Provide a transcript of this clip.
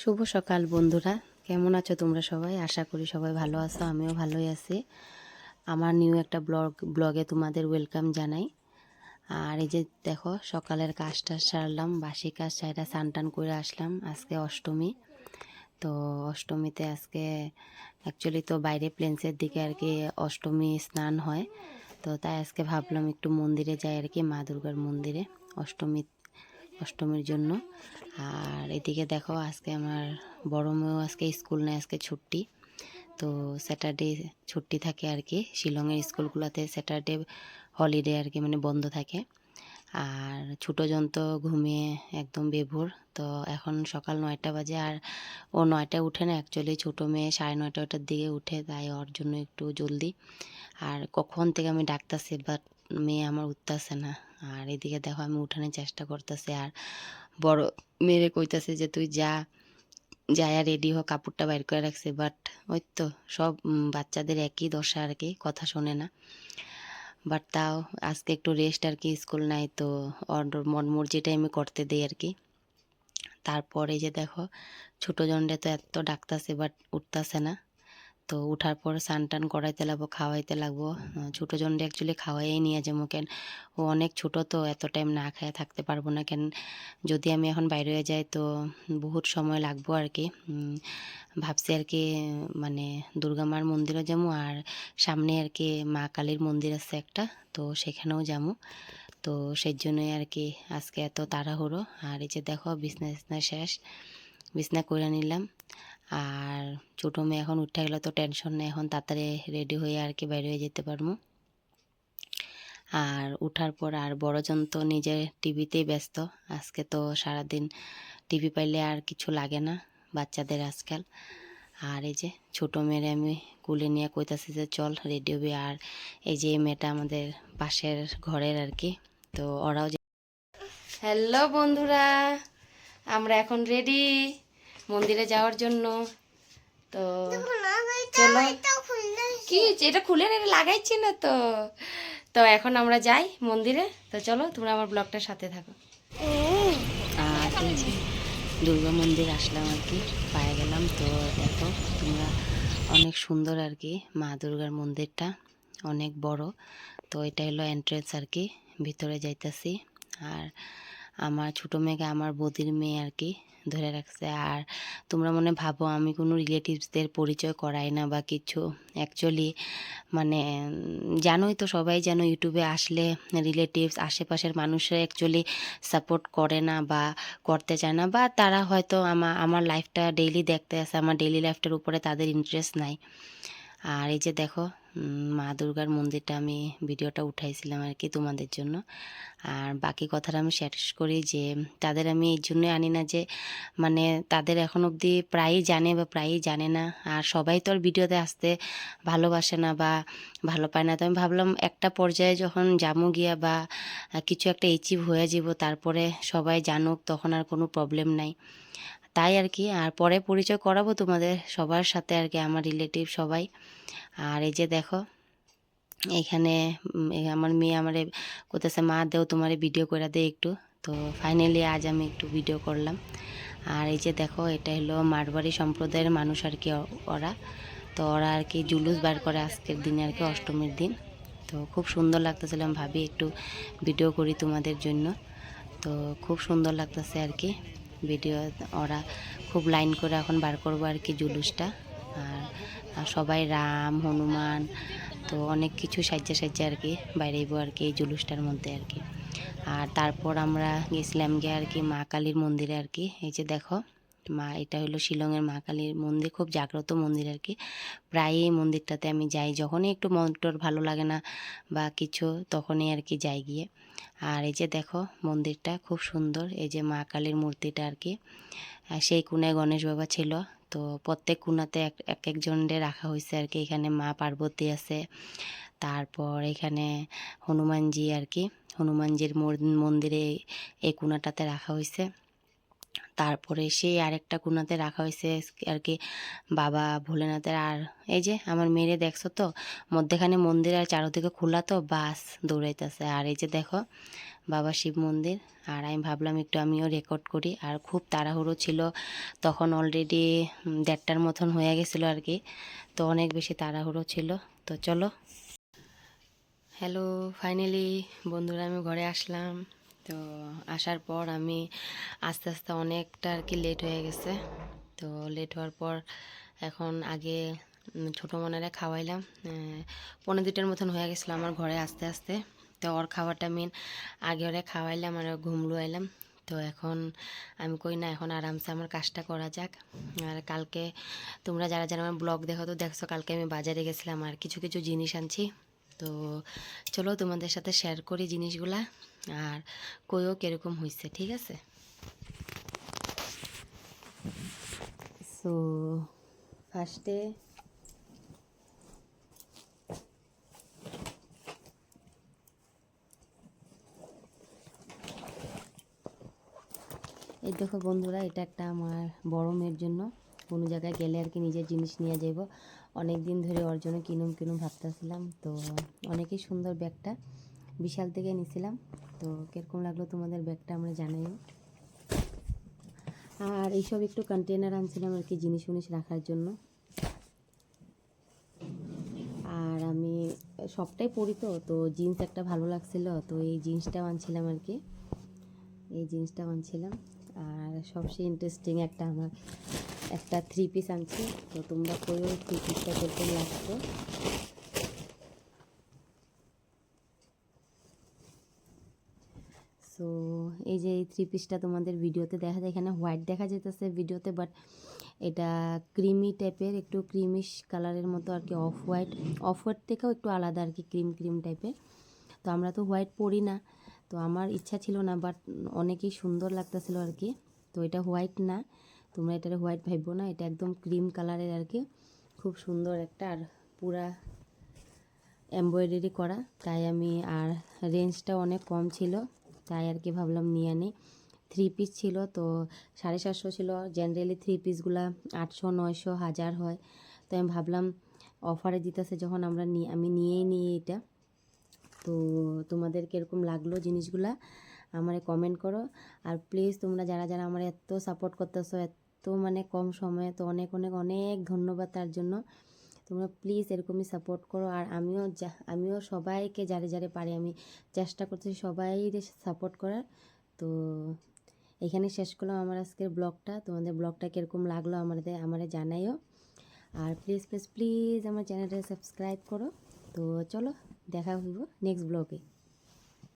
শুভ সকাল বন্ধুরা। কেমন আছো তোমরা সবাই? আশা করি সবাই ভালো আছো, আমিও ভালোই আছি। আমার নিউ একটা ব্লগ ব্লগে তোমাদের ওয়েলকাম জানাই। আর এই যে দেখো, সকালের কাজটা সারলাম, বাসি কাজ স্নান টান করে আসলাম আজকে অষ্টমী। তো অষ্টমীতে আজকে অ্যাকচুয়ালি তো বাইরে প্লেন্সের দিকে আর কি অষ্টমী স্নান হয়। তো তাই আজকে ভাবলাম একটু মন্দিরে যাই আর কি, মা দুর্গার মন্দিরে। অষ্টমী অষ্টমীর জন্য। আর এদিকে দেখো আজকে আমার বড় মেয়েও আজকে স্কুল নেই আজকে ছুটি। তো স্যাটারডে ছুটি থাকে আর কি, শিলংয়ের স্কুলগুলোতে স্যাটারডে হলিডে আর কি মানে বন্ধ থাকে। আর ছোটো তো ঘুমিয়ে একদম বেভোর, তো এখন সকাল নয়টা বাজে। আর ও নয়টায় উঠে না অ্যাকচুয়ালি ছোটো মেয়ে সাড়ে নয়টা ওটার দিকে উঠে, তাই ওর জন্য একটু জলদি। আর কখন থেকে আমি ডাকতেছি বাট মেয়ে আমার উঠতেছে না। আর এদিকে দেখো আমি উঠানোর চেষ্টা করতেছি আর বড় মেয়েরে কইতাছে যে, তুই যা, যায়া রেডি হ, কাপড়টা বাইর করে রাখছে। বাট ওই তো সব বাচ্চাদের একই দশা আর কি, কথা শোনে না। বাট তাও আজকে একটু রেস্ট আর কি স্কুল নাই তো ওর মন মর্জিটাই আমি করতে দিই আর কি। তারপরে যে দেখো, ছোটো জনরে তো এত ডাকতাছে বাট উঠতাছে না। তো উঠার পর স্নান টান করাইতে লাগবো, খাওয়াইতে লাগবো। ছোটো জনরে অ্যাকচুয়ালি খাওয়াই নিয়ে যাব কেন? ও অনেক ছোট তো, এত টাইম না খায় থাকতে পারব না কেন? যদি আমি এখন বাইরে হয়ে যাই তো বহুত সময় লাগবো আর কি ভাবছি আর কি মানে দুর্গা মার মন্দিরও যাব আর সামনে আর কি মা কালীর মন্দির আছে একটা, তো সেখানেও যাব তো সেই জন্যই আর কি আজকে এত তাড়াহুড়ো। আর এই যে দেখো, বিছনা শেষ, বিছনা করে নিলাম। আর ছোটো মেয়ে এখন উঠে গেলে তো টেনশন নেই, এখন তাড়াতাড়ি রেডি হয়ে আর কি বাইরে হয়ে যেতে পারব। আর উঠার পর আর বড়জন তো নিজের টিভিতেই ব্যস্ত, আজকে তো সারাদিন টিভি পাইলে আর কিছু লাগে না বাচ্চাদের আজকাল। আর এই যে ছোটো মেয়েরে আমি কুলে নিয়ে কইতাছি যে, চল রেডি হবি। আর এই যে মেয়েটা আমাদের পাশের ঘরের আর কি, তো ওরাও হ্যালো বন্ধুরা, আমরা এখন রেডি মন্দিরে যাওয়ার জন্য। তো চলো। কি? এটা খুলে এটা লাগাইছি না তো। তো এখন আমরা যাই মন্দিরে। তো চলো তোমরা আমার ব্লগটার সাথে থাকো। আর দুর্গা মন্দির আসলাম আর কি পায়ে গেলাম। তো দেখো তোমরা অনেক সুন্দর আর কি মা দুর্গার মন্দিরটা অনেক বড়। তো এটা হলো এন্ট্রেন্স আর কি ভিতরে যাইতাছি। আর আমার ছোটো মেয়েকে আমার বদির মেয়ে আর কি ধরে রাখছে। আর তোমরা মনে ভাবো আমি কোনো রিলেটিভসদের পরিচয় করাই না বা কিছু। অ্যাকচুয়ালি মানে জানোই তো সবাই যেন ইউটিউবে আসলে রিলেটিভস আশেপাশের মানুষরা অ্যাকচুয়ালি সাপোর্ট করে না বা করতে চায় না। বা তারা হয়তো আমার আমার লাইফটা ডেইলি দেখতে আসে আমার ডেইলি লাইফটার উপরে তাদের ইন্টারেস্ট নাই। আর এই যে দেখো মা দুর্গার মন্দিরটা আমি ভিডিওটা উঠাইছিলাম আর কি তোমাদের জন্য। আর বাকি কথাটা আমি শেষ করি যে, তাদের আমি এই জন্যই আনি না যে মানে তাদের এখন অবধি প্রায়ই জানে বা প্রায়ই জানে না। আর সবাই তো আর ভিডিওতে আসতে ভালোবাসে না বা ভালো পায় না। তো আমি ভাবলাম একটা পর্যায়ে যখন জামু গিয়া বা কিছু একটা অ্যাচিভ হয়ে যাব, তারপরে সবাই জানুক, তখন আর কোনো প্রবলেম নাই। তাই আর কি আর পরে পরিচয় করাবো তোমাদের সবার সাথে আর কি আমার রিলেটিভ সবাই। আর এই যে দেখো, এখানে আমার মেয়ে আমারে কোথাছে মা, দেও তোমার ভিডিও করে দে একটু। তো ফাইনালি আজ আমি একটু ভিডিও করলাম। আর এই যে দেখো, এটা হলো মারবাড়ি সম্প্রদায়ের মানুষ আর কি ওরা। তো ওরা আর কি জুলুস বার করে আজকের দিনে আর কি অষ্টমীর দিন। তো খুব সুন্দর লাগতেছিল, আমি ভাবি একটু ভিডিও করি তোমাদের জন্য। তো খুব সুন্দর লাগতেছে আর কি ভিডিও, ওরা খুব লাইন করে এখন বার করব আর কি জুলুসটা। আর সবাই রাম, হনুমান, তো অনেক কিছু সাজ্জা সাজ্জা আর কি বাইরেইব আর কি এই জুলুসটার মধ্যে আর কি। আর তারপর আমরা গেছিলাম গিয়ে আর কি মা কালীর মন্দিরে আর কি, এই যে দেখো। মা, এটা হলো শিলংয়ের মা কালীর মন্দির, খুব জাগ্রত মন্দির আর কি। প্রায়ই এই মন্দিরটাতে আমি যাই, যখনই একটু মনটর ভালো লাগে না বা কিছু, তখনই আর কি যাই গিয়ে। আর এই যে দেখো, মন্দিরটা খুব সুন্দর, এই যে মা কালীর মূর্তিটা আর কি। সেই কোনায় গণেশ বাবা ছিল, তো প্রত্যেক কোনাতে এক এক একজনরে রাখা হয়েছে আর কি। এখানে মা পার্বতী আছে, তারপর এখানে হনুমানজি আর কি। হনুমানজির মন্দিরে এই কোনাটাতে রাখা হয়েছে। তারপরে সেই আরেকটা কোনাতে রাখা হয়েছে আর কি বাবা ভোলেনাথের। আর এই যে আমার মেয়েরে দেখছ তো, মধ্যেখানে মন্দির আর চারোদিকে খোলা তো, বাস দৌড়াইতেছে। আর এই যে দেখো বাবা শিব মন্দির, আর আমি ভাবলাম একটু আমিও রেকর্ড করি। আর খুব তাড়াহুড়ো ছিল, তখন অলরেডি দেড়টার মতন হয়ে গেছিল আর কি তো অনেক বেশি তাড়াহুড়ো ছিল। তো চলো। হ্যালো ফাইনালি বন্ধুরা, আমি ঘরে আসলাম। তো আসার পর আমি আস্তে আস্তে অনেকটা আর কি লেট হয়ে গেছে। তো লেট হওয়ার পর এখন আগে ছোটো মনেরা খাওয়াইলাম। পনেরো দুটার মতন হয়ে গেছিল আমার ঘরে আস্তে আস্তে। তো ওর খাওয়াটা মেন আগে ওরে খাওয়াইলাম আর ঘুমলু আইলাম তো এখন আমি কই না, এখন আরামসে আমার কাজটা করা যাক। আর কালকে তোমরা যারা যারা আমার ব্লগ দেখো তো দেখছ, কালকে আমি বাজারে গেছিলাম আর কিছু কিছু জিনিস আনছি। তো চলো তোমাদের সাথে শেয়ার করি জিনিসগুলা, আর কইও কীরকম হয়েছে ঠিক আছে? সো ফার্স্টে এই দেখো বন্ধুরা, এটা একটা আমার বড় মেয়ের জন্য। কোনো জায়গায় গেলে আর কি নিজের জিনিস নিয়ে যাব অনেক দিন ধরে ওর জন্য কিনুম কিনুম ভাবতেছিলাম, তো অনেকই সুন্দর ব্যাগটা বিশাল থেকে নিছিলাম, তো কীরকম লাগল তোমাদের ব্যাগটা আমরা জানাইও আর এইসব একটু কন্টেনার আনছিলাম আর কি জিনিস উনিস রাখার জন্য। আর আমি সবটাই পরি তো তো জিন্স একটা ভালো লাগছিল, তো এই জিন্সটাও আনছিলাম আর কি। এই জিন্সটাও আনছিলাম, আর সবচেয়ে ইন্টারেস্টিং একটা আমার একটা থ্রি পিস আনছি। তো তোমরা কইও থ্রি পিসটা কীরকম লাগতো সো এই যে এই থ্রি পিসটা তোমাদের ভিডিওতে দেখা যায়, এখানে হোয়াইট দেখা যেতেছে ভিডিওতে বাট এটা ক্রিমি টাইপের একটু ক্রিমিশ কালারের মতো আর কি অফ হোয়াইট অফ হোয়াইট থেকেও একটু আলাদা আর কি ক্রিম ক্রিম টাইপের তো আমরা তো হোয়াইট পরি না। তো আমার ইচ্ছা ছিল না বাট অনেকই সুন্দর লাগতেছিল আর কি। তো এটা হোয়াইট না। তোমরা এটার হোয়াইট ভাববো না, এটা একদম ক্রিম কালারের আর কি খুব সুন্দর একটা আর পুরা এমব্রয়ডারি করা। তাই আমি আর রেঞ্জটা অনেক কম ছিল, তাই আর কি ভাবলাম নিয়ে আনি। থ্রি পিস ছিল, তো সাড়ে সাতশো ছিল। জেনারেলি থ্রি পিসগুলা আটশো, নয়শো, হাজার হয়। তো আমি ভাবলাম অফারে দিতেছে যখন আমরা নিয়ে আমি নিয়েই নিই এটা। তো তোমাদের কীরকম লাগল জিনিসগুলা? আমারে কমেন্ট করো। আর প্লিজ তোমরা যারা যারা আমার এত সাপোর্ট করতেছো, এত মানে কম সময়ে, তো অনেক অনেক অনেক ধন্যবাদ তার জন্য। তোমরা প্লিজ এরকমই সাপোর্ট করো। আর আমিও আমিও সবাইকে যারে যারে পারি, আমি চেষ্টা করতেছি সবাই সাপোর্ট করার। তো এখানে শেষ করলাম আমার আজকের ব্লগটা। তোমাদের ব্লগটা কীরকম লাগল আমাদের, আমারে জানাইও। আর প্লিজ প্লিজ প্লিজ আমার চ্যানেলটা সাবস্ক্রাইব করো। তো চলো। দেখা হইব নেক্সট ব্লগে